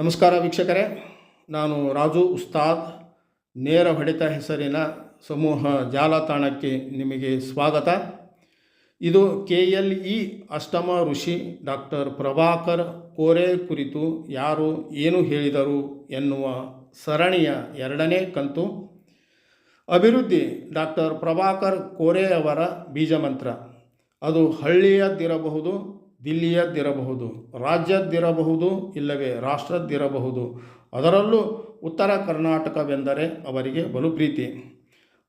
ನಮಸ್ಕಾರ ವೀಕ್ಷಕರೇ. ನಾನು ರಾಜು ಉಸ್ತಾದ್. ನೇರ ಹೊಡೆತ ಹೆಸರಿನ ಸಮೂಹ ಜಾಲತಾಣಕ್ಕೆ ನಿಮಗೆ ಸ್ವಾಗತ. ಇದು ಕೆ ಎಲ್ ಇ ಅಷ್ಟಮ ಋಷಿ ಡಾಕ್ಟರ್ ಪ್ರಭಾಕರ್ ಕೋರೆ ಕುರಿತು ಯಾರು ಏನು ಹೇಳಿದರು ಎನ್ನುವ ಸರಣಿಯ ಎರಡನೇ ಕಂತು. ಅಭಿವೃದ್ಧಿ ಡಾಕ್ಟರ್ ಪ್ರಭಾಕರ್ ಕೋರೆ ಅವರ ಬೀಜಮಂತ್ರ. ಅದು ಹಳ್ಳಿಯದ್ದಿರಬಹುದು ದಿಲ್ಲಿಯದ್ದಿರಬಹುದು, ರಾಜ್ಯದ್ದಿರಬಹುದು ಇಲ್ಲವೇ ರಾಷ್ಟ್ರದ್ದಿರಬಹುದು. ಅದರಲ್ಲೂ ಉತ್ತರ ಕರ್ನಾಟಕವೆಂದರೆ ಅವರಿಗೆ ಬಲು ಪ್ರೀತಿ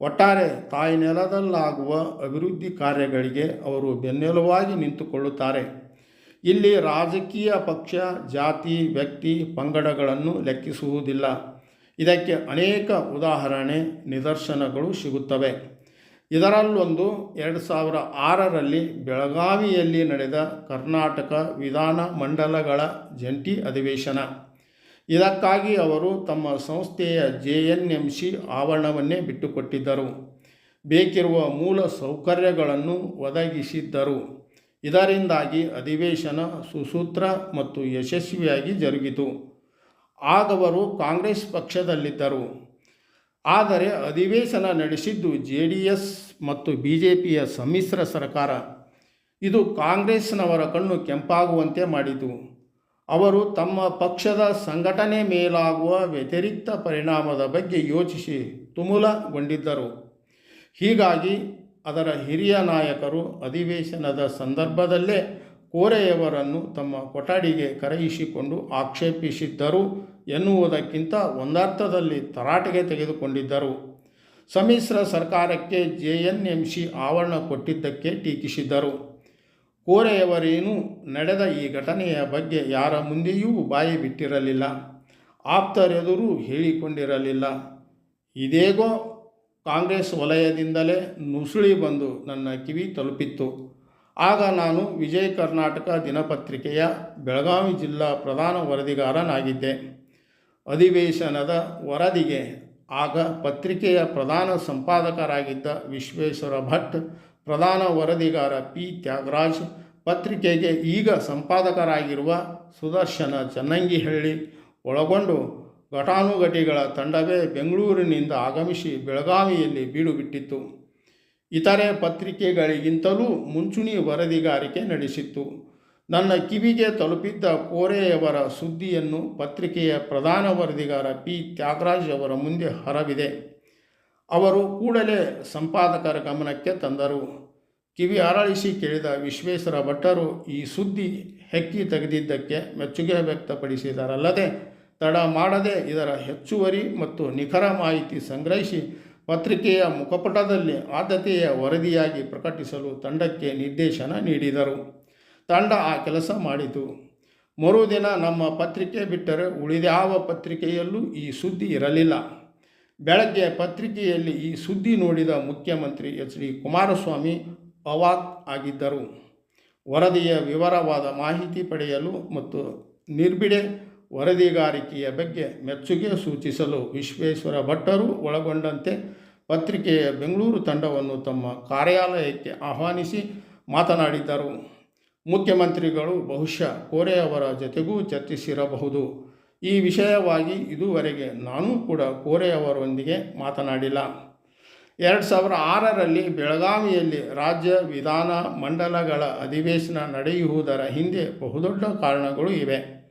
ಒಟ್ಟಾರೆ ತಾಯಿ ನೆಲದಲ್ಲಾಗುವ ಅಭಿವೃದ್ಧಿ ಕಾರ್ಯಗಳಿಗೆ ಅವರು ಬೆನ್ನೆಲುವಾಗಿ ನಿಂತುಕೊಳ್ಳುತ್ತಾರೆ. ಇಲ್ಲಿ ರಾಜಕೀಯ ಪಕ್ಷ, ಜಾತಿ, ವ್ಯಕ್ತಿ ಪಂಗಡಗಳನ್ನು ಲೆಕ್ಕಿಸುವುದಿಲ್ಲ. ಇದಕ್ಕೆ ಅನೇಕ ಉದಾಹರಣೆ, ನಿದರ್ಶನಗಳು ಸಿಗುತ್ತವೆ. ಇದರಲ್ಲೊಂದು ಎರಡು ಸಾವಿರ ಆರರಲ್ಲಿ ಬೆಳಗಾವಿಯಲ್ಲಿ ನಡೆದ ಕರ್ನಾಟಕ ವಿಧಾನ ಮಂಡಲಗಳ ಜಂಟಿ ಅಧಿವೇಶನ. ಇದಕ್ಕಾಗಿ ಅವರು ತಮ್ಮ ಸಂಸ್ಥೆಯ ಜೆ ಎನ್ ಎಂ ಸಿ ಆವರಣವನ್ನೇ ಬಿಟ್ಟುಕೊಟ್ಟಿದ್ದರು. ಬೇಕಿರುವ ಮೂಲ ಸೌಕರ್ಯಗಳನ್ನು ಒದಗಿಸಿದ್ದರು. ಇದರಿಂದಾಗಿ ಅಧಿವೇಶನ ಸುಸೂತ್ರ ಮತ್ತು ಯಶಸ್ವಿಯಾಗಿ ಜರುಗಿತು. ಆಗವರು ಕಾಂಗ್ರೆಸ್ ಪಕ್ಷದಲ್ಲಿದ್ದರು. ಆದರೆ ಅಧಿವೇಶನ ನಡೆಸಿದ್ದು ಜೆ ಮತ್ತು ಬಿ ಜೆ ಪಿಯ ಸಮ್ಮಿಶ್ರ ಸರ್ಕಾರ. ಇದು ಕಾಂಗ್ರೆಸ್ನವರ ಕಣ್ಣು ಕೆಂಪಾಗುವಂತೆ ಮಾಡಿತು. ಅವರು ತಮ್ಮ ಪಕ್ಷದ ಸಂಘಟನೆ ಮೇಲಾಗುವ ವ್ಯತಿರಿಕ್ತ ಪರಿಣಾಮದ ಬಗ್ಗೆ ಯೋಚಿಸಿ ತುಮುಲಗೊಂಡಿದ್ದರು. ಹೀಗಾಗಿ ಅದರ ಹಿರಿಯ ನಾಯಕರು ಅಧಿವೇಶನದ ಸಂದರ್ಭದಲ್ಲೇ ಕೋರೆಯವರನ್ನು ತಮ್ಮ ಕೊಠಡಿಗೆ ಕರೆಯಿಸಿಕೊಂಡು ಆಕ್ಷೇಪಿಸಿದ್ದರು. ಎನ್ನುವುದಕ್ಕಿಂತ ಒಂದರ್ಥದಲ್ಲಿ ತರಾಟೆಗೆ ತೆಗೆದುಕೊಂಡಿದ್ದರು. ಸಮ್ಮಿಶ್ರ ಸರ್ಕಾರಕ್ಕೆ ಜೆ ಎನ್ ಎಂ ಸಿ ಆವರಣ ಕೊಟ್ಟಿದ್ದಕ್ಕೆ ಟೀಕಿಸಿದ್ದರು. ಕೋರೆಯವರೇನು ನಡೆದ ಈ ಘಟನೆಯ ಬಗ್ಗೆ ಯಾರ ಮುಂದೆಯೂ ಬಾಯಿ ಬಿಟ್ಟಿರಲಿಲ್ಲ. ಆಪ್ತರೆದುರು ಹೇಳಿಕೊಂಡಿರಲಿಲ್ಲ. ಇದೇಗೋ ಕಾಂಗ್ರೆಸ್ ವಲಯದಿಂದಲೇ ನುಸುಳಿ ಬಂದು ನನ್ನ ಕಿವಿ ತಲುಪಿತ್ತು. ಆಗ ನಾನು ವಿಜಯ ಕರ್ನಾಟಕ ದಿನಪತ್ರಿಕೆಯ ಬೆಳಗಾವಿ ಜಿಲ್ಲಾ ಪ್ರಧಾನ ವರದಿಗಾರನಾಗಿದ್ದೆ. ಅಧಿವೇಶನದ ವರದಿಗೆ ಆಗ ಪತ್ರಿಕೆಯ ಪ್ರಧಾನ ಸಂಪಾದಕರಾಗಿದ್ದ ವಿಶ್ವೇಶ್ವರ ಭಟ್, ಪ್ರಧಾನ ವರದಿಗಾರ ಪಿ. ತ್ಯಾಗರಾಜ್, ಪತ್ರಿಕೆಗೆ ಈಗ ಸಂಪಾದಕರಾಗಿರುವ ಸುದರ್ಶನ ಚನ್ನಂಗಿಹಳ್ಳಿ ಒಳಗೊಂಡು ಘಟಾನುಘಟಿಗಳ ತಂಡವೇ ಬೆಂಗಳೂರಿನಿಂದ ಆಗಮಿಸಿ ಬೆಳಗಾವಿಯಲ್ಲಿ ಬೀಡುಬಿಟ್ಟಿತ್ತು ಇತರೆ ಪತ್ರಿಕೆಗಳಿಗಿಂತಲೂ ಮುಂಚೂಣಿ ವರದಿಗಾರಿಕೆ ನಡೆಸಿತ್ತು. ನನ್ನ ಕಿವಿಗೆ ತಲುಪಿದ್ದ ಕೋರೆಯವರ ಸುದ್ದಿಯನ್ನು ಪತ್ರಿಕೆಯ ಪ್ರಧಾನ ವರದಿಗಾರ ಪಿ. ತ್ಯಾಗರಾಜ್ ಅವರ ಮುಂದೆ ಹರವಿದೆ. ಅವರು ಕೂಡಲೇ ಸಂಪಾದಕರ ಗಮನಕ್ಕೆ ತಂದರು. ಕಿವಿ ಅರಳಿಸಿ ಕೇಳಿದ ವಿಶ್ವೇಶ್ವರ ಭಟ್ಟರು ಈ ಸುದ್ದಿ ಹೆಕ್ಕಿ ತೆಗೆದಿದ್ದಕ್ಕೆ ಮೆಚ್ಚುಗೆ ವ್ಯಕ್ತಪಡಿಸಿದರಲ್ಲದೆ, ತಡ ಮಾಡದೆ ಇದರ ಹೆಚ್ಚುವರಿ ಮತ್ತು ನಿಖರ ಮಾಹಿತಿ ಸಂಗ್ರಹಿಸಿ ಪತ್ರಿಕೆಯ ಮುಖಪುಟದಲ್ಲಿ ಆದ್ಯತೆಯ ವರದಿಯಾಗಿ ಪ್ರಕಟಿಸಲು ತಂಡಕ್ಕೆ ನಿರ್ದೇಶನ ನೀಡಿದರು. ತಂಡ ಆ ಕೆಲಸ ಮಾಡಿತು. ಮರುದಿನ ನಮ್ಮ ಪತ್ರಿಕೆ ಬಿಟ್ಟರೆ ಉಳಿದ್ಯಾವ ಪತ್ರಿಕೆಯಲ್ಲೂ ಈ ಸುದ್ದಿ ಇರಲಿಲ್ಲ. ಬೆಳಗ್ಗೆ ಪತ್ರಿಕೆಯಲ್ಲಿ ಈ ಸುದ್ದಿ ನೋಡಿದ ಮುಖ್ಯಮಂತ್ರಿ ಎಚ್ ಡಿ ಕುಮಾರಸ್ವಾಮಿ ಅವಾಕ್ ಆಗಿದ್ದರು. ವರದಿಯ ವಿವರವಾದ ಮಾಹಿತಿ ಪಡೆಯಲು ಮತ್ತು ನಿರ್ಬಿಡೆ ವರದಿಗಾರಿಕೆಯ ಬಗ್ಗೆ ಮೆಚ್ಚುಗೆ ಸೂಚಿಸಲು ವಿಶ್ವೇಶ್ವರ ಭಟ್ಟರು ಒಳಗೊಂಡಂತೆ ಪತ್ರಿಕೆಯ ಬೆಂಗಳೂರು ತಂಡವನ್ನು ತಮ್ಮ ಕಾರ್ಯಾಲಯಕ್ಕೆ ಆಹ್ವಾನಿಸಿ ಮಾತನಾಡಿದ್ದರು. ಮುಖ್ಯಮಂತ್ರಿಗಳು ಬಹುಶಃ ಕೋರೆ ಅವರ ಜೊತೆಗೂ ಚರ್ಚಿಸಿರಬಹುದು. ಈ ವಿಷಯವಾಗಿ ಇದುವರೆಗೆ ನಾನು ಕೂಡ ಕೋರೆಯವರೊಂದಿಗೆ ಮಾತನಾಡಿಲ್ಲ. ಎರಡು ಸಾವಿರ ಆರರಲ್ಲಿ ಬೆಳಗಾವಿಯಲ್ಲಿ ರಾಜ್ಯ ವಿಧಾನ ಮಂಡಲಗಳ ಅಧಿವೇಶನ ನಡೆಯುವುದರ ಹಿಂದೆ ಬಹುದೊಡ್ಡ ಕಾರಣಗಳು ಇವೆ.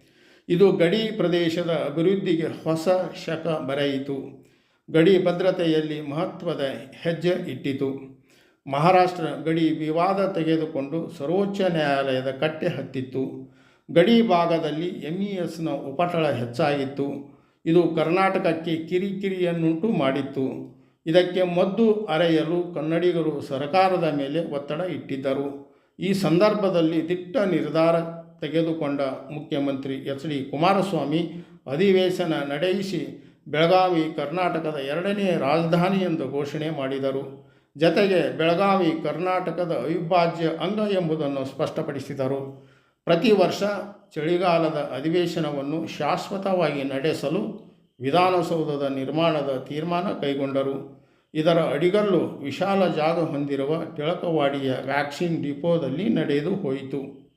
ಇದು ಗಡಿ ಪ್ರದೇಶದ ಅಭಿವೃದ್ಧಿಗೆ ಹೊಸ ಶಕ ಬರೆಯಿತು. ಗಡಿ ಭದ್ರತೆಯಲ್ಲಿ ಮಹತ್ವದ ಹೆಜ್ಜೆ ಇಟ್ಟಿತು. ಮಹಾರಾಷ್ಟ್ರ ಗಡಿ ವಿವಾದ ತೆಗೆದುಕೊಂಡು ಸರ್ವೋಚ್ಚ ನ್ಯಾಯಾಲಯದ ಕಟ್ಟೆ ಹತ್ತಿತ್ತು. ಗಡಿ ಭಾಗದಲ್ಲಿ ಎಂ ಇ ಎಸ್ನ ಉಪಟಳ ಹೆಚ್ಚಾಗಿತ್ತು. ಇದು ಕರ್ನಾಟಕಕ್ಕೆ ಕಿರಿಕಿರಿಯನ್ನುಂಟು ಮಾಡಿತ್ತು. ಇದಕ್ಕೆ ಮದ್ದು ಅರೆಯಲು ಕನ್ನಡಿಗರು ಸರ್ಕಾರದ ಮೇಲೆ ಒತ್ತಡ ಇಟ್ಟಿದ್ದರು. ಈ ಸಂದರ್ಭದಲ್ಲಿ ದಿಟ್ಟ ನಿರ್ಧಾರ ತೆಗೆದುಕೊಂಡ ಮುಖ್ಯಮಂತ್ರಿ ಎಚ್ ಡಿ ಕುಮಾರಸ್ವಾಮಿ ಅಧಿವೇಶನ ನಡೆಯಿಸಿ ಬೆಳಗಾವಿ, ಕರ್ನಾಟಕದ ಎರಡನೇ ರಾಜಧಾನಿ ಎಂದು ಘೋಷಣೆ ಮಾಡಿದರು. ಜತೆಗೆ ಬೆಳಗಾವಿ, ಕರ್ನಾಟಕದ ಅವಿಭಾಜ್ಯ ಅಂಗ ಎಂಬುದನ್ನು ಸ್ಪಷ್ಟಪಡಿಸಿದರು. ಪ್ರತಿ ವರ್ಷ ಚಳಿಗಾಲದ ಅಧಿವೇಶನವನ್ನು ಶಾಶ್ವತವಾಗಿ ನಡೆಸಲು ವಿಧಾನಸೌಧದ ನಿರ್ಮಾಣದ ತೀರ್ಮಾನ ಕೈಗೊಂಡರು. ಇದರ ಅಡಿಗಲ್ಲು ವಿಶಾಲ ಜಾಗ ಹೊಂದಿರುವ ಟಿಳಕವಾಡಿಯ ವ್ಯಾಕ್ಸಿನ್ ಡಿಪೋದಲ್ಲಿ ನಡೆದು ಹೋಯಿತು.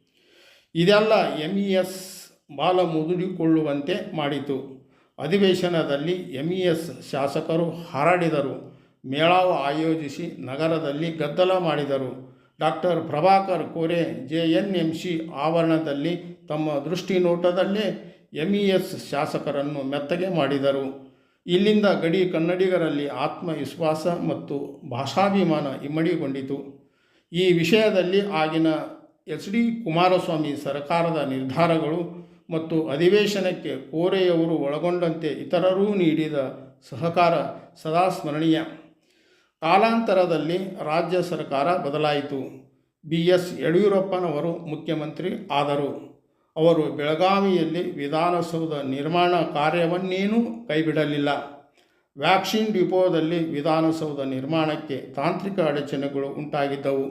ಇದೆಲ್ಲ ಎಂ ಇ ಎಸ್ ಬಾಲ ಮುದುಡಿಕೊಳ್ಳುವಂತೆ ಮಾಡಿತು. ಅಧಿವೇಶನದಲ್ಲಿ ಎಂ ಇ ಎಸ್ ಶಾಸಕರು ಹಾರಾಡಿದರು. ಮೇಳಾವು ಆಯೋಜಿಸಿ ನಗರದಲ್ಲಿ ಗದ್ದಲ ಮಾಡಿದರು. Doctor Prabhakar Kore J N M C ಆವರಣದಲ್ಲಿ ತಮ್ಮ ದೃಷ್ಟಿನೋಟದಲ್ಲೇ ಎಸ್ ಶಾಸಕರನ್ನು ಮೆತ್ತಗೆ ಮಾಡಿದರು. ಇಲ್ಲಿಂದ ಗಡಿ ಕನ್ನಡಿಗರಲ್ಲಿ ಆತ್ಮವಿಶ್ವಾಸ ಮತ್ತು ಭಾಷಾಭಿಮಾನ ಇಮ್ಮಡಿಗೊಂಡಿತು. ಈ ವಿಷಯದಲ್ಲಿ ಆಗಿನ ಎಚ್ ಡಿ ಕುಮಾರಸ್ವಾಮಿ ಸರ್ಕಾರದ ನಿರ್ಧಾರಗಳು ಮತ್ತು ಅಧಿವೇಶನಕ್ಕೆ ಕೋರೆಯವರು ಒಳಗೊಂಡಂತೆ ಇತರರೂ ನೀಡಿದ ಸಹಕಾರ ಸದಾ ಸ್ಮರಣೀಯ. ಕಾಲಾಂತರದಲ್ಲಿ ರಾಜ್ಯ ಸರ್ಕಾರ ಬದಲಾಯಿತು. ಬಿ ಎಸ್ ಯಡಿಯೂರಪ್ಪನವರು ಮುಖ್ಯಮಂತ್ರಿ ಆದರು. ಅವರು ಬೆಳಗಾವಿಯಲ್ಲಿ ವಿಧಾನಸೌಧ ನಿರ್ಮಾಣ ಕಾರ್ಯವನ್ನೇನೂ ಕೈಬಿಡಲಿಲ್ಲ. ವ್ಯಾಕ್ಸಿನ್ ಡಿಪೋದಲ್ಲಿ ವಿಧಾನಸೌಧ ನಿರ್ಮಾಣಕ್ಕೆ ತಾಂತ್ರಿಕ ಅಡಚಣೆಗಳು ಉಂಟಾಗಿದ್ದವು.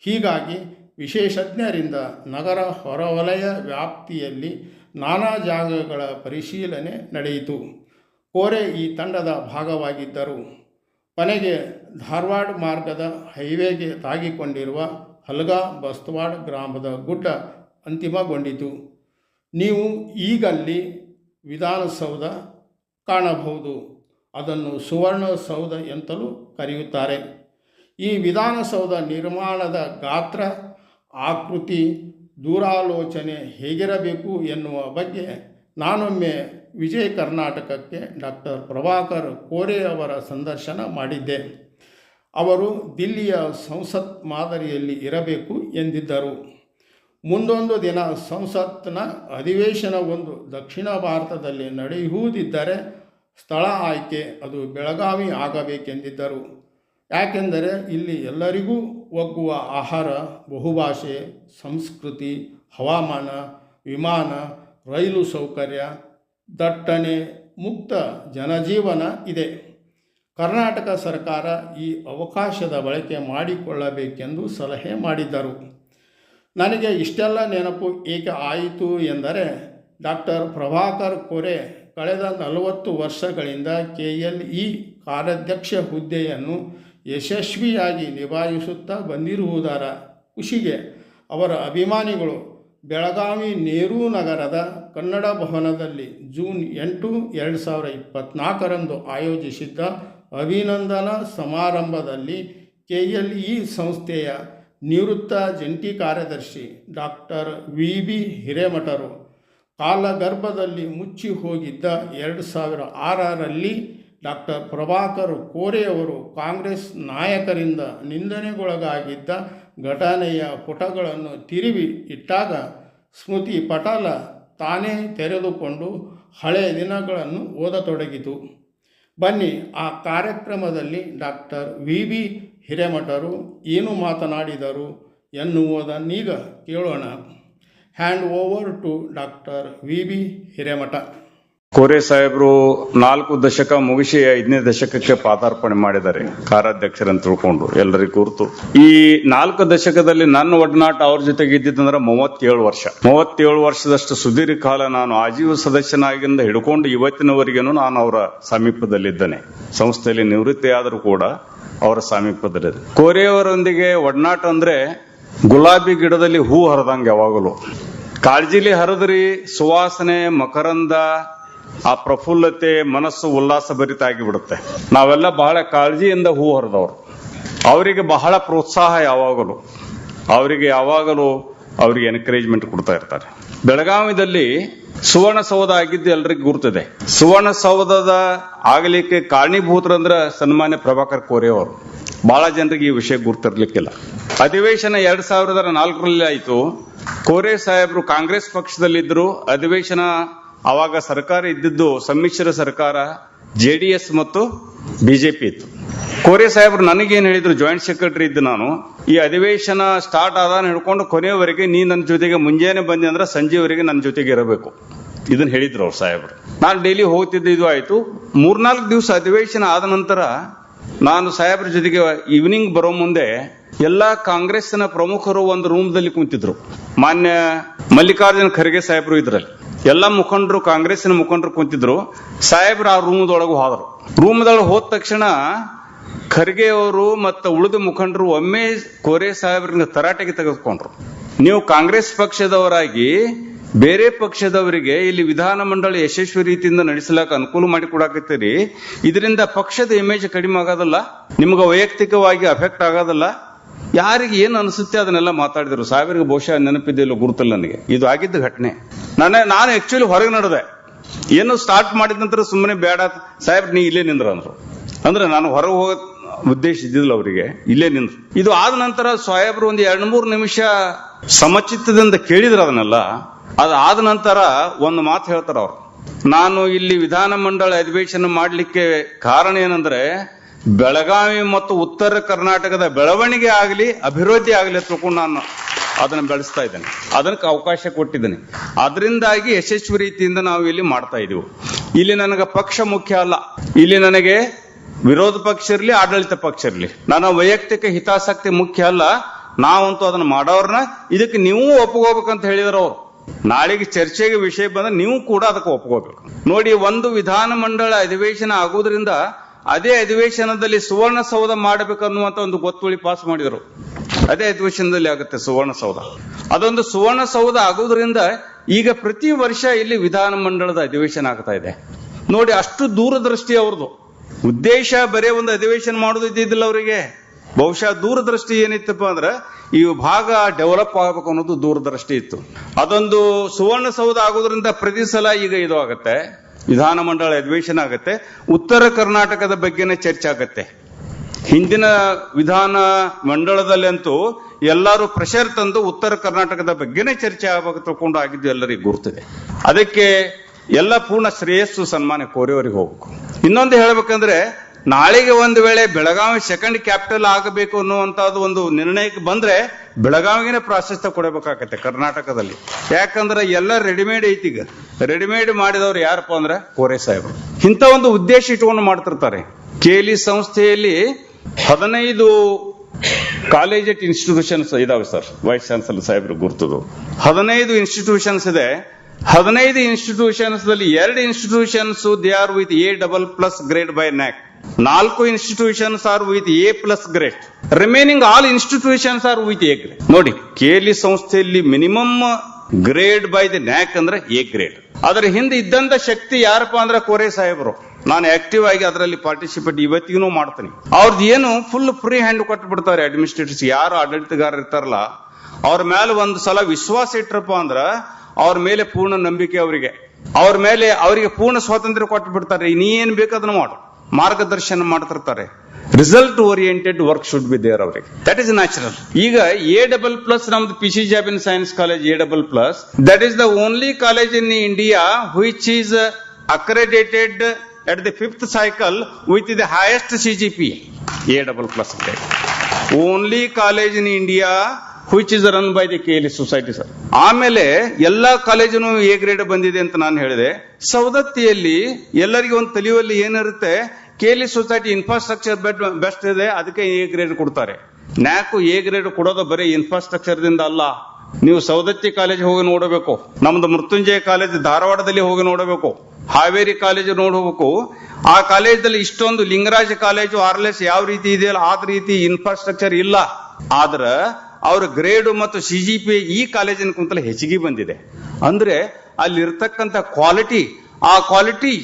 ಹೀಗಾಗಿ ವಿಶೇಷಜ್ಞರಿಂದ ನಗರ ಹೊರವಲಯ ವ್ಯಾಪ್ತಿಯಲ್ಲಿ ನಾನಾ ಜಾಗಗಳ ಪರಿಶೀಲನೆ ನಡೆಯಿತು. ಕೋರೆ ಈ ತಂಡದ ಭಾಗವಾಗಿದ್ದರು. ಕೊನೆಗೆ ಧಾರವಾಡ ಮಾರ್ಗದ ಹೈವೇಗೆ ತಾಗಿಕೊಂಡಿರುವ ಹಲ್ಗಾ ಬಸ್ತವಾಡ್ ಗ್ರಾಮದ ಗುಡ್ಡ ಅಂತಿಮಗೊಂಡಿತು. ನೀವು ಈಗಲ್ಲಿ ವಿಧಾನಸೌಧ ಕಾಣಬಹುದು. ಅದನ್ನು ಸುವರ್ಣಸೌಧ ಎಂತಲೂ ಕರೆಯುತ್ತಾರೆ. ಈ ವಿಧಾನಸೌಧ ನಿರ್ಮಾಣದ ಗಾತ್ರ, ಆಕೃತಿ, ದೂರಾಲೋಚನೆ ಹೇಗಿರಬೇಕು ಎನ್ನುವ ಬಗ್ಗೆ ನಾನೊಮ್ಮೆ ವಿಜಯ ಕರ್ನಾಟಕಕ್ಕೆ ಡಾಕ್ಟರ್ ಪ್ರಭಾಕರ್ ಕೋರೆ ಅವರ ಸಂದರ್ಶನ ಮಾಡಿದ್ದೆ. ಅವರು ದಿಲ್ಲಿಯ ಸಂಸತ್ ಮಾದರಿಯಲ್ಲಿ ಇರಬೇಕು ಎಂದಿದ್ದರು. ಮುಂದೊಂದು ದಿನ ಸಂಸತ್ನ ಅಧಿವೇಶನವೊಂದು ದಕ್ಷಿಣ ಭಾರತದಲ್ಲಿ ನಡೆಯುವುದಿದ್ದರೆ ಸ್ಥಳ ಆಯ್ಕೆ, ಅದು ಬೆಳಗಾವಿ ಆಗಬೇಕೆಂದಿದ್ದರು. ಯಾಕೆಂದರೆ ಇಲ್ಲಿ ಎಲ್ಲರಿಗೂ ಒಗ್ಗುವ ಆಹಾರ, ಬಹುಭಾಷೆ, ಸಂಸ್ಕೃತಿ, ಹವಾಮಾನ, ವಿಮಾನ, ರೈಲು ಸೌಕರ್ಯ, ದಟ್ಟಣೆ, ಮುಕ್ತ ಜನಜೀವನ ಇದೆ. ಕರ್ನಾಟಕ ಸರ್ಕಾರ ಈ ಅವಕಾಶದ ಬಳಕೆ ಮಾಡಿಕೊಳ್ಳಬೇಕೆಂದು ಸಲಹೆ ಮಾಡಿದ್ದರು. ನನಗೆ ಇಷ್ಟೆಲ್ಲ ನೆನಪು ಏಕೆ ಆಯಿತು ಎಂದರೆ, ಡಾಕ್ಟರ್ ಪ್ರಭಾಕರ್ ಕೋರೆ ಕಳೆದ ನಲವತ್ತು ವರ್ಷಗಳಿಂದ ಕೆ ಎಲ್ ಇ ಕಾರ್ಯಾಧ್ಯಕ್ಷ ಹುದ್ದೆಯನ್ನು ಯಶಸ್ವಿಯಾಗಿ ನಿಭಾಯಿಸುತ್ತಾ ಬಂದಿರುವುದರ ಖುಷಿಗೆ ಅವರ ಅಭಿಮಾನಿಗಳು ಬೆಳಗಾವಿ ನೆಹರೂ ನಗರದ ಕನ್ನಡ ಭವನದಲ್ಲಿ ಜೂನ್ ಎಂಟು, ಎರಡು ಸಾವಿರ ಇಪ್ಪತ್ತ್ನಾಲ್ಕರಂದು ಆಯೋಜಿಸಿದ್ದ ಅಭಿನಂದನಾ ಸಮಾರಂಭದಲ್ಲಿ ಕೆ ಎಲ್ ಇ ಸಂಸ್ಥೆಯ ನಿವೃತ್ತ ಜಂಟಿ ಕಾರ್ಯದರ್ಶಿ ಡಾಕ್ಟರ್ ವಿ ಬಿ ಹಿರೇಮಠರು ಕಾಲಗರ್ಭದಲ್ಲಿ ಮುಚ್ಚಿ ಹೋಗಿದ್ದ ಎರಡು ಸಾವಿರ ಆರರಲ್ಲಿ ಡಾಕ್ಟರ್ ಪ್ರಭಾಕರ್ ಕೋರೆಯವರು ಕಾಂಗ್ರೆಸ್ ನಾಯಕರಿಂದ ನಿಂದನೆಗೊಳಗಾಗಿದ್ದ ಘಟನೆಯ ಪುಟಗಳನ್ನು ತಿರುವಿ ಇಟ್ಟಾಗ ಸ್ಮೃತಿ ಪಟಲ ತಾನೇ ತೆರೆದುಕೊಂಡು ಹಳೆಯ ದಿನಗಳನ್ನು ಓದತೊಡಗಿತು. ಬನ್ನಿ, ಆ ಕಾರ್ಯಕ್ರಮದಲ್ಲಿ ಡಾಕ್ಟರ್ ವಿ. ಬಿ ಹಿರೇಮಠರು ಏನು ಮಾತನಾಡಿದರು ಎನ್ನುವುದನ್ನೀಗ ಕೇಳೋಣ. Hand over to doctor V. B Hiremath. ಕೋರೆ ಸಾಹೇಬರು ನಾಲ್ಕು ದಶಕ ಮುಗಿಸಿ ಐದನೇ ದಶಕಕ್ಕೆ ಪಾದಾರ್ಪಣೆ ಮಾಡಿದ್ದಾರೆ. ಕಾರ್ಯಾಧ್ಯಕ್ಷರನ್ನು ತಿಳ್ಕೊಂಡು ಎಲ್ಲರಿಗೂ ಗುರುತು. ಈ ನಾಲ್ಕು ದಶಕದಲ್ಲಿ ನನ್ನ ಒಡನಾಟ ಅವ್ರ ಜೊತೆಗೆ ಇದ್ದಿದ್ದಂದ್ರೆ ಮೂವತ್ತೇಳು ವರ್ಷ. ಮೂವತ್ತೇಳು ವರ್ಷದಷ್ಟು ಸುದೀರ್ಘ ಕಾಲ ನಾನು ಆಜೀವ ಸದಸ್ಯನಾಗಿಂದ ಹಿಡ್ಕೊಂಡು ಇವತ್ತಿನವರೆಗೂ ನಾನು ಅವರ ಸಮೀಪದಲ್ಲಿದ್ದೇನೆ. ಸಂಸ್ಥೆಯಲ್ಲಿ ನಿವೃತ್ತಿ ಆದರೂ ಕೂಡ ಅವರ ಸಮೀಪದಲ್ಲಿದೆ. ಕೋರೆಯವರೊಂದಿಗೆ ಒಡನಾಟ ಅಂದ್ರೆ ಗುಲಾಬಿ ಗಿಡದಲ್ಲಿ ಹೂ ಹರಿದಂಗೆ ಯಾವಾಗಲೂ. ಕಾಳಜಿಲಿ ಹರಿದ್ರಿ ಸುವಾಸನೆ, ಮಕರಂದ ಆ ಪ್ರಫುಲ್ಲತೆ ಮನಸ್ಸು ಉಲ್ಲಾಸ ಭರಿತ ಆಗಿಬಿಡುತ್ತೆ ನಾವೆಲ್ಲ ಬಹಳ ಕಾಳಜಿಯಿಂದ ಹೂ ಹರಿದವರು. ಅವರಿಗೆ ಬಹಳ ಪ್ರೋತ್ಸಾಹ ಯಾವಾಗಲೂ. ಅವರಿಗೆ ಯಾವಾಗಲೂ ಅವರಿಗೆ ಎನ್ಕರೇಜ್ಮೆಂಟ್ ಕೊಡ್ತಾ ಇರ್ತಾರೆ. ಬೆಳಗಾವಿದಲ್ಲಿ ಸುವರ್ಣಸೌಧ ಆಗಿದ್ದು ಎಲ್ರಿಗೂ ಗುರುತಿದೆ. ಸುವರ್ಣಸೌಧದ ಆಗಲಿಕ್ಕೆ ಕಾರಣೀಭೂತರಂದ್ರ ಸನ್ಮಾನ್ಯ ಪ್ರಭಾಕರ್ ಕೋರೆ ಅವರು. ಬಹಳ ಜನರಿಗೆ ಈ ವಿಷಯ ಗುರ್ತಿರ್ಲಿಕ್ಕಿಲ್ಲ. ಅಧಿವೇಶನ ಎರಡ್ ಸಾವಿರದ ನಾಲ್ಕರಲ್ಲಿ ಆಯಿತು. ಕೋರೆ ಸಾಹೇಬರು ಕಾಂಗ್ರೆಸ್ ಪಕ್ಷದಲ್ಲಿದ್ದರು. ಅಧಿವೇಶನ ಅವಾಗ ಸರ್ಕಾರ ಇದ್ದಿದ್ದು ಸಮ್ಮಿಶ್ರ ಸರ್ಕಾರ ಜೆಡಿಎಸ್ ಮತ್ತು ಬಿಜೆಪಿ ಇತ್ತು. ಕೋರೆ ಸಾಹೇಬರು ನನಗೇನು ಹೇಳಿದ್ರು ಜಾಯಿಂಟ್ ಸೆಕ್ರೆಟರಿ ಇದ್ದು ನಾನು, ಈ ಅಧಿವೇಶನ ಸ್ಟಾರ್ಟ್ ಆದ ಹಿಡ್ಕೊಂಡು ಕೊನೆಯವರೆಗೆ ನೀ ನನ್ನ ಜೊತೆಗೆ ಮುಂಜಾನೆ ಬಂದೆ ಅಂದ್ರೆ ಸಂಜೆವರೆಗೆ ನನ್ನ ಜೊತೆಗೆ ಇರಬೇಕು. ಇದನ್ನ ಹೇಳಿದ್ರು ಅವ್ರು ಸಾಹೇಬರು. ನಾನು ಡೈಲಿ ಹೋಗ್ತಿದ್ದೆ, ಇದು ಆಯ್ತು. ಮೂರ್ನಾಲ್ಕು ದಿವಸ ಅಧಿವೇಶನ ಆದ ನಂತರ ನಾನು ಸಾಹೇಬ್ರ ಜೊತೆಗೆ ಈವ್ನಿಂಗ್ ಬರೋ ಮುಂದೆ ಎಲ್ಲಾ ಕಾಂಗ್ರೆಸ್ನ ಪ್ರಮುಖರು ಒಂದು ರೂಮ್ದಲ್ಲಿ ಕುಂತಿದ್ರು. ಮಾನ್ಯ ಮಲ್ಲಿಕಾರ್ಜುನ ಖರ್ಗೆ ಸಾಹೇಬರು ಇದ್ರಲ್ಲಿ. ಎಲ್ಲ ಮುಖಂಡರು ಕಾಂಗ್ರೆಸ್ನ ಮುಖಂಡರು ಕುಂತಿದ್ರು, ಸಾಹೇಬ್ರು ಆ ರೂಮ್ದೊಳಗೆ ಹೋದರು. ರೂಮ್ದೊಳಗೆ ಹೋದ ತಕ್ಷಣ ಖರ್ಗೆ ಅವರು ಮತ್ತು ಉಳಿದ ಮುಖಂಡರು ಒಮ್ಮೆ ಕೋರೆ ಸಾಹೇಬ್ರನ್ನ ತರಾಟೆಗೆ ತೆಗೆದುಕೊಂಡ್ರು. ನೀವು ಕಾಂಗ್ರೆಸ್ ಪಕ್ಷದವರಾಗಿ ಬೇರೆ ಪಕ್ಷದವರಿಗೆ ಇಲ್ಲಿ ವಿಧಾನಮಂಡಳ ಯಶಸ್ವಿ ರೀತಿಯಿಂದ ನಡೆಸಲಾಕ ಅನುಕೂಲ ಮಾಡಿ ಕೊಡಾಕತ್ತೀರಿ. ಇದರಿಂದ ಪಕ್ಷದ ಇಮೇಜ್ ಕಡಿಮೆ ಆಗೋದಲ್ಲ, ನಿಮ್ಗೆ ವೈಯಕ್ತಿಕವಾಗಿ ಅಫೆಕ್ಟ್ ಆಗೋದಲ್ಲ. ಯಾರಿಗೆ ಏನು ಅನಿಸುತ್ತೆ ಅದನ್ನೆಲ್ಲ ಮಾತಾಡಿದ್ರು. ಸಾವಿರಿಗೆ ಬಹುಶಃ ನೆನಪಿದ್ದಿಲ್ಲ ಗುರುತಲ್ಲ ನನಗೆ. ಇದು ಆಗಿದ್ದ ಘಟನೆ. ನಾನು ನಾನು ಆಕ್ಚುಲಿ ಹೊರಗೆ ನಡೆದೆ. ಏನು ಸ್ಟಾರ್ಟ್ ಮಾಡಿದ ನಂತರ ಸುಮ್ಮನೆ ಬೇಡ ಸಾಹೇಬ್, ನೀ ಇಲ್ಲೇ ನಿಂದ್ರ ಅಂದ್ರು. ಅಂದ್ರೆ ನಾನು ಹೊರಗೆ ಹೋಗೋ ಉದ್ದೇಶ ಇದ್ದಿದ್ಲು ಅವರಿಗೆ. ಇಲ್ಲೇ ನಿಂದ್ರು. ಇದು ಆದ ನಂತರ ಸಾಹೇಬ್ರು ಒಂದು ಎರಡ್ ಮೂರು ನಿಮಿಷ ಸಮಚಿತ್ತದಿಂದ ಕೇಳಿದ್ರು ಅದನ್ನೆಲ್ಲ. ಅದಾದ ನಂತರ ಒಂದು ಮಾತು ಹೇಳ್ತಾರ ಅವ್ರು. ನಾನು ಇಲ್ಲಿ ವಿಧಾನ ಮಂಡಳ ಅಧಿವೇಶನ ಮಾಡಲಿಕ್ಕೆ ಕಾರಣ ಏನಂದ್ರೆ ಬೆಳಗಾವಿ ಮತ್ತು ಉತ್ತರ ಕರ್ನಾಟಕದ ಬೆಳವಣಿಗೆ ಆಗಲಿ, ಅಭಿವೃದ್ಧಿ ಆಗಲಿ ತಿಳ್ಕೊಂಡು ನಾನು ಅದನ್ನು ಬೆಳೆಸ್ತಾ ಇದ್ದೇನೆ. ಅದಕ್ಕೆ ಅವಕಾಶ ಕೊಟ್ಟಿದ್ದೇನೆ. ಅದರಿಂದಾಗಿ ಯಶಸ್ವಿ ರೀತಿಯಿಂದ ನಾವು ಇಲ್ಲಿ ಮಾಡ್ತಾ ಇದೀವಿ. ಇಲ್ಲಿ ನನಗೆ ಪಕ್ಷ ಮುಖ್ಯ ಅಲ್ಲ. ಇಲ್ಲಿ ನನಗೆ ವಿರೋಧ ಪಕ್ಷ ಇರಲಿ, ಆಡಳಿತ ಪಕ್ಷ ಇರಲಿ. ನನ್ನ ವೈಯಕ್ತಿಕ ಹಿತಾಸಕ್ತಿ ಮುಖ್ಯ ಅಲ್ಲ. ನಾವಂತೂ ಅದನ್ನು ಮಾಡೋರ್ನ ಇದಕ್ಕೆ ನೀವು ಒಪ್ಕೋಬೇಕಂತ ಹೇಳಿದ್ರು ಅವರು. ನಾಳೆಗೆ ಚರ್ಚೆಗೆ ವಿಷಯ ಬಂದ್ರೆ ನೀವು ಕೂಡ ಅದಕ್ಕೆ ಒಪ್ಕೋಬೇಕು. ನೋಡಿ, ಒಂದು ವಿಧಾನಮಂಡಳ ಅಧಿವೇಶನ ಆಗುವುದರಿಂದ ಅದೇ ಅಧಿವೇಶನದಲ್ಲಿ ಸುವರ್ಣಸೌಧ ಮಾಡಬೇಕನ್ನುವಂತ ಒಂದು ಗೊತ್ತುವಳಿ ಪಾಸ್ ಮಾಡಿದರು. ಅದೇ ಅಧಿವೇಶನದಲ್ಲಿ ಆಗುತ್ತೆ ಸುವರ್ಣಸೌಧ. ಅದೊಂದು ಸುವರ್ಣಸೌಧ ಆಗುವುದರಿಂದ ಈಗ ಪ್ರತಿ ವರ್ಷ ಇಲ್ಲಿ ವಿಧಾನಮಂಡಲದ ಅಧಿವೇಶನ ಆಗ್ತಾ ಇದೆ. ನೋಡಿ, ಅಷ್ಟು ದೂರದೃಷ್ಟಿ ಅವ್ರದ್ದು. ಉದ್ದೇಶ ಬರೇ ಒಂದು ಅಧಿವೇಶನ ಮಾಡೋದು ಇದ್ದಿದ್ದಿಲ್ಲ ಅವರಿಗೆ. ಬಹುಶಃ ದೂರದೃಷ್ಟಿ ಏನಿತ್ತಪ್ಪ ಅಂದ್ರೆ, ಈ ಭಾಗ ಡೆವಲಪ್ ಆಗಬೇಕು ಅನ್ನೋದು ದೂರದೃಷ್ಟಿ ಇತ್ತು. ಅದೊಂದು ಸುವರ್ಣಸೌಧ ಆಗೋದ್ರಿಂದ ಪ್ರತಿ ಸಲ ಈಗ ಇದು ಆಗತ್ತೆ. ವಿಧಾನಮಂಡಲ ಅಧಿವೇಶನ ಆಗುತ್ತೆ. ಉತ್ತರ ಕರ್ನಾಟಕದ ಬಗ್ಗೆನೇ ಚರ್ಚೆ ಆಗುತ್ತೆ. ಹಿಂದಿನ ವಿಧಾನ ಮಂಡಳದಲ್ಲಂತೂ ಎಲ್ಲರೂ ಪ್ರೆಷರ್ ತಂದು ಉತ್ತರ ಕರ್ನಾಟಕದ ಬಗ್ಗೆನೇ ಚರ್ಚೆ ಆಗಬೇಕು ತಗೊಂಡು ಆಗಿದ್ದು ಎಲ್ಲರಿಗೂ ಗುರುತಿದೆ ಅದಕ್ಕೆ ಎಲ್ಲ ಪೂರ್ಣ ಶ್ರೇಯಸ್ಸು ಸನ್ಮಾನ ಕೋರಿಯವರಿಗೆ ಹೋಗ್ಬೇಕು. ಇನ್ನೊಂದು ಹೇಳ್ಬೇಕಂದ್ರೆ ನಾಳೆಗೆ ಒಂದು ವೇಳೆ ಬೆಳಗಾವಿ ಸೆಕೆಂಡ್ ಕ್ಯಾಪಿಟಲ್ ಆಗಬೇಕು ಅನ್ನುವಂಥದ್ದು ಒಂದು ನಿರ್ಣಯಕ್ಕೆ ಬಂದ್ರೆ ಬೆಳಗಾವಿಗೆ ಪ್ರಾಶಸ್ತ್ಯ ಕೊಡಬೇಕಾಗತ್ತೆ ಕರ್ನಾಟಕದಲ್ಲಿ. ಯಾಕಂದ್ರೆ ಎಲ್ಲ ರೆಡಿಮೇಡ್ ಐತಿ ಈಗ. ರೆಡಿಮೇಡ್ ಮಾಡಿದವ್ರು ಯಾರಪ್ಪ ಅಂದ್ರೆ ಕೋರೆ ಸಾಹೇಬರು. ಇಂಥ ಒಂದು ಉದ್ದೇಶ ಇಟ್ಕೊಂಡು ಮಾಡ್ತಿರ್ತಾರೆ. ಕೇಲಿ ಸಂಸ್ಥೆಯಲ್ಲಿ ಹದಿನೈದು ಕಾಲೇಜೆಟ್ ಇನ್ಸ್ಟಿಟ್ಯೂಷನ್ಸ್ ಇದಾವೆ ಸರ್. ವೈಸ್ ಚಾನ್ಸಲರ್ ಸಾಹೇಬ್ರು ಗುರ್ತದು. ಹದಿನೈದು ಇನ್ಸ್ಟಿಟ್ಯೂಷನ್ಸ್ ಇದೆ. ಹದಿನೈದು ಇನ್ಸ್ಟಿಟ್ಯೂಷನ್ಸ್ ಎರಡು institutions they are with A double plus grade by NAAC ನಾಲ್ಕು institutions are with A plus grade remaining all institutions are with A grade ನೋಡಿ, ಕೇಲಿ ಸಂಸ್ಥೆಯಲ್ಲಿ minimum grade by the NAAC ಅಂದ್ರೆ A grade ಅದರ ಹಿಂದೆ ಇದ್ದಂತ ಶಕ್ತಿ ಯಾರಪ್ಪ ಅಂದ್ರೆ ಕೋರೆ ಸಾಹೇಬರು. ನಾನು ಆಕ್ಟಿವ್ ಆಗಿ ಅದರಲ್ಲಿ ಪಾರ್ಟಿಸಿಪೇಟ್ ಇವತ್ತಿಗೂ ಮಾಡ್ತೀನಿ. ಅವ್ರದ್ದು ಏನು ಫುಲ್ ಫ್ರೀ ಹ್ಯಾಂಡ್ ಕೊಟ್ಟು ಬಿಡ್ತಾರೆ ಅಡ್ಮಿನಿಸ್ಟ್ರೇಟರ್ಸ್ ಯಾರು ಆಡಳಿತಗಾರ ಇರ್ತಾರಲ್ಲ, ಅವ್ರ ಮೇಲೆ ಒಂದು ಸಲ ವಿಶ್ವಾಸ ಇಟ್ರಪ್ಪ ಅಂದ್ರ ಅವ್ರ ಮೇಲೆ ಪೂರ್ಣ ನಂಬಿಕೆ ಅವರಿಗೆ. ಅವ್ರ ಮೇಲೆ ಅವರಿಗೆ ಪೂರ್ಣ ಸ್ವಾತಂತ್ರ್ಯ ಕೊಟ್ಟು ಬಿಡ್ತಾರೆ ನೀ ಏನ್ ಅದನ್ನ ಮಾಡು ಮಾರ್ಗದರ್ಶನ ಮಾಡ್ತಿರ್ತಾರೆ. Result oriented work should be there ಅವರಿಗೆ. ದಟ್ ಇಸ್ ನ್ಯಾಚುರಲ್ ಈಗ ಎ ಡಬಲ್ ಪ್ಲಸ್ ನಮ್ದು P C Jabin science college A double plus that is the only college in India which is accredited at the with cycle highest the highest P A double plus grade. Only college in India which is run by the KLE society sir ಆಮೇಲೆ ಎಲ್ಲಾ ಕಾಲೇಜನು A grade ಬಂದಿದೆ ಅಂತ ನಾನು ಹೇಳಿದೆ. ಸವದತ್ತಿಯಲ್ಲಿ ಎಲ್ಲರಿಗೂ ಒಂದು ತಲೆಯಲ್ಲಿ ಏನಿರುತ್ತೆ? ಕೇಲಿ ಸೊಸೈಟಿ ಇನ್ಫ್ರಾಸ್ಟ್ರಕ್ಚರ್ ಬೆಸ್ಟ್ ಇದೆ, ಅದಕ್ಕೆ ಎ ಗ್ರೇಡ್ ಕೊಡ್ತಾರೆ. ನ್ಯಾಕು ಎ ಗ್ರೇಡ್ ಕೊಡೋದು ಬರೀ ಇನ್ಫ್ರಾಸ್ಟ್ರಕ್ಚರ್ ದಿಂದ ಅಲ್ಲ. ನೀವು ಸವದತ್ತಿ ಕಾಲೇಜ್ ಹೋಗಿ ನೋಡಬೇಕು. ನಮ್ದು ಮೃತ್ಯುಂಜಯ ಕಾಲೇಜ್ ಧಾರವಾಡದಲ್ಲಿ ಹೋಗಿ ನೋಡಬೇಕು. ಹಾವೇರಿ ಕಾಲೇಜು ನೋಡಬೇಕು. ಹೋಗ್ಬೇಕು ಆ ಕಾಲೇಜಲ್ಲಿ ಇಷ್ಟೊಂದು ಲಿಂಗರಾಜ ಕಾಲೇಜು ಆರ್ಲೆಸ್ ಯಾವ ರೀತಿ ಇದೆಯಲ್ಲ ಆದ ರೀತಿ ಇನ್ಫ್ರಾಸ್ಟ್ರಕ್ಚರ್ ಇಲ್ಲ. ಆದ್ರ ಅವ್ರ ಗ್ರೇಡ್ ಮತ್ತು ಸಿ ಜಿ ಪಿ ಈ ಕಾಲೇಜಿನ ಕುಂತಲ ಹೆಚ್ಚಿಗೆ ಬಂದಿದೆ. ಅಂದ್ರೆ ಅಲ್ಲಿ ಇರ್ತಕ್ಕಂಥ ಕ್ವಾಲಿಟಿ ಆ ಕ್ವಾಲಿಟಿ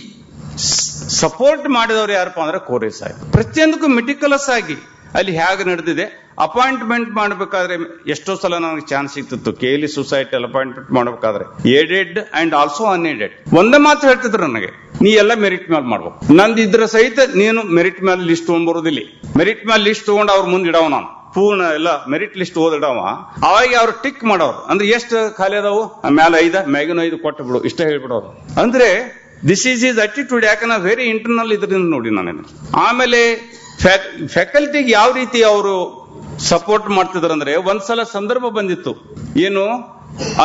ಸಪೋರ್ಟ್ ಮಾಡಿದವರು ಯಾರಪ್ಪ ಅಂದ್ರೆ ಕೋರೆ ಸಾಹೇಬ್. ಪ್ರತಿಯೊಂದಕ್ಕೂ ಮೆಟಿಕಲಸ್ ಆಗಿ ಅಲ್ಲಿ ಹೇಗೆ ನಡೆದಿದೆ, ಅಪಾಯಿಂಟ್ಮೆಂಟ್ ಮಾಡಬೇಕಾದ್ರೆ ಎಷ್ಟೋ ಸಲ ನನಗೆ ಚಾನ್ಸ್ ಸಿಗ್ತಿತ್ತು ಕೆ ಎಲ್ ಸೊಸೈಟಿ ಅಪಾಯಿಂಟ್ಮೆಂಟ್ ಮಾಡಬೇಕಾದ್ರೆ, ಏಡೆಡ್ ಅಂಡ್ ಆಲ್ಸೋ ಅನ್ಏಡೆಡ್ ಒಂದೇ ಮಾತು ಹೇಳ್ತಿದ್ರು ನನಗೆ, ನೀ ಎಲ್ಲ ಮೆರಿಟ್ ಮ್ಯಾಲ್ ಮಾಡ್ಬೇಕು ನಂದು ಇದ್ರ ಸಹಿತ ನೀನು ಮೆರಿಟ್ ಮೇಲೆ ಲಿಸ್ಟ್ ತಗೊಂಡ್ಬರೋದಿಲ್ಲ ಮೆರಿಟ್ ಮೇಲೆ ಲಿಸ್ಟ್ ತಗೊಂಡು ಅವ್ರ ಮುಂದೆ ಇಡವ ನಾನು. ಪೂರ್ಣ ಎಲ್ಲ ಮೆರಿಟ್ ಲಿಸ್ಟ್ ಓದಿಡವ. ಅವಾಗ ಅವ್ರು ಟಿಕ್ ಮಾಡೋರು. ಅಂದ್ರೆ ಎಷ್ಟು ಖಾಲಿ ಅದಾವು? ಮೇಲೆ ಐದ, ಮ್ಯಾಗಿನ ಐದು ಕೊಟ್ಟು ಬಿಡು ಇಷ್ಟ ಹೇಳ್ಬಿಡೋರು. ಅಂದ್ರೆ ದಿಸ್ ಈಸ್ ಈಸ್ ಅಟಿಟ್ಯೂಡ್ ಯಾಕಂದ್ರೆ ವೆರಿ ಇಂಟರ್ನಲ್ ಇದರಿಂದ ನೋಡಿ ನಾನು ಆಮೇಲೆ ಫ್ಯಾಕಲ್ಟಿಗೆ ಯಾವ ರೀತಿ ಅವರು ಸಪೋರ್ಟ್ ಮಾಡ್ತಿದ್ರು ಅಂದ್ರೆ ಒಂದ್ಸಲ ಸಂದರ್ಭ ಬಂದಿತ್ತು. ಏನು?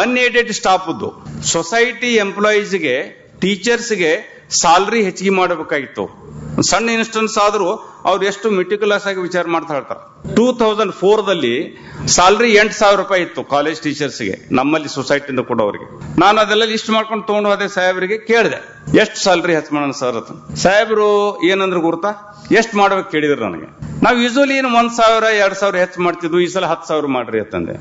ಅನ್ಏಡೆಡ್ ಸ್ಟಾಫ್ ಸೊಸೈಟಿ ಎಂಪ್ಲಾಯೀಸ್ಗೆ ಟೀಚರ್ಸ್ಗೆ ಸ್ಯಾಲ್ರಿ ಹೆಚ್ಚಿಗೆ ಮಾಡಬೇಕಾಗಿತ್ತು. ಸಣ್ಣ ಇನ್ಸ್ಟೆನ್ಸ್ ಆದರೂ ಅವ್ರು ಎಷ್ಟು ಮೆಟಿಕ್ಯುಲಸ್ ಆಗಿ ವಿಚಾರ ಮಾಡ್ತಾ ಇರ್ತಾರೆ. ಟೂ ತೌಸಂಡ್ ಫೋರ್ ದಲ್ಲಿ ಸಾಲರಿ ಎಂಟು ಸಾವಿರ ರೂಪಾಯಿ ಇತ್ತು ಕಾಲೇಜ್ ಟೀಚರ್ಸ್ಗೆ ನಮ್ಮಲ್ಲಿ ಸೊಸೈಟಿಯಿಂದ ಕೊಡೋರಿಗೆ ನಾನು ಅದೆಲ್ಲ ಲಿಸ್ಟ್ ಮಾಡ್ಕೊಂಡು ತಗೊಂಡು ಹೋದೆ ಸಾಹೇಬರಿಗೆ ಕೇಳಿದೆ. ಎಷ್ಟು ಸ್ಯಾಲ್ರಿ ಹೆಚ್ಚು ಮಾಡೋಣ ಸರ್ ಅಂತ? ಸಾಹೇಬರು ಏನಂದ್ರು ಗುರ್ತಾ? ಎಷ್ಟು ಮಾಡ್ಬೇಕು ಕೇಳಿದ್ರು ನನಗೆ. ನಾವು ಯೂಶಲಿ ಏನು ಒಂದ್ ಸಾವಿರ, ಎರಡ್ ಸಾವಿರ ಹೆಚ್ಚು ಮಾಡ್ತಿದ್ವು, ಈ ಸಲ ಹತ್ತು ಸಾವಿರ ಮಾಡ್ರಿ ಅಂತಂದೆ.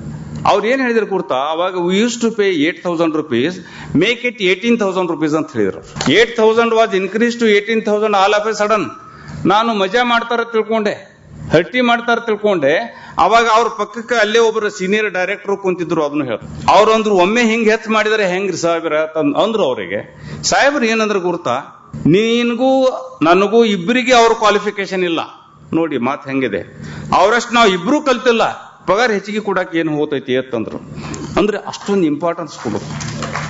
ಅವ್ರು ಏನ್ ಹೇಳಿದ್ರು ಗುರ್ತಾ? ಅವಾಗ we use to pay eight thousand rupees make it eighteen thousand rupees ಅಂತ ಹೇಳಿದ್ರು eight thousand was increase to eighteen thousand all of a sudden ನಾನು ಮಜಾ ಮಾಡ್ತಾರ ತಿಳ್ಕೊಂಡೆ. ಹಟ್ಟಿ ಮಾಡ್ತಾರ ತಿಳ್ಕೊಂಡೆ. ಅವಾಗ ಅವ್ರ ಪಕ್ಕಕ್ಕೆ ಅಲ್ಲೇ ಒಬ್ಬರು ಸೀನಿಯರ್ ಡೈರೆಕ್ಟರ್ ಕುಂತಿದ್ರು ಅದನ್ನು ಹೇಳ. ಅವ್ರಂದ್ರು ಒಮ್ಮೆ ಹಿಂಗ್ ಹೆಚ್ಚು ಮಾಡಿದರೆ ಹೆಂಗ್ರಿ ಸಾಹೇಬ್ರ? ಅಂದ್ರು ಅವರಿಗೆ. ಸಾಹೇಬ್ರು ಏನಂದ್ರೆ ಗುರ್ತಾ, ನಿನಗೂ, ನನಗೂ ಇಬ್ಬರಿಗೆ ಅವ್ರ ಕ್ವಾಲಿಫಿಕೇಶನ್ ಇಲ್ಲ. ನೋಡಿ, ಮಾತು ಹೆಂಗಿದೆ. ಅವರಷ್ಟು ನಾವು ಇಬ್ರು ಕಲ್ತಿಲ್ಲ. ಪಗಾರ ಹೆಚ್ಚಿಗೆ ಕೊಡಕ್ಕೆ ಏನು ಹೋಗ್ತೈತಿ ಅಂತಂದ್ರು ಅಂದ್ರೆ. ಅಷ್ಟೊಂದು ಇಂಪಾರ್ಟೆನ್ಸ್ ಕೊಡೋದು.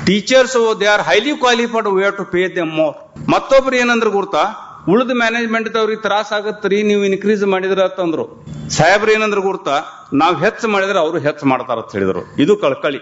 Teachers they are highly qualified we have to pay them more ಮತ್ತೊಬ್ರು ಏನಂದ್ರೆ ಗುರ್ತಾ ಉಳಿದ ಮ್ಯಾನೇಜ್ಮೆಂಟ್ ದವ್ರಿಗೆ ತ್ರಾಸ ಆಗತ್ರಿ, ನೀವು ಇನ್ಕ್ರೀಸ್ ಮಾಡಿದ್ರ ಅಂತಂದ್ರು ಸಾಹೇಬ್ರು ಏನಂದ್ರೆ ಗುರ್ತ, ನಾವ್ ಹೆಚ್ಚು ಮಾಡಿದ್ರೆ ಅವರು ಹೆಚ್ಚು ಮಾಡ್ತಾರ ಅಂತ ಹೇಳಿದ್ರು. ಇದು ಕಳ್ಕಳಿ.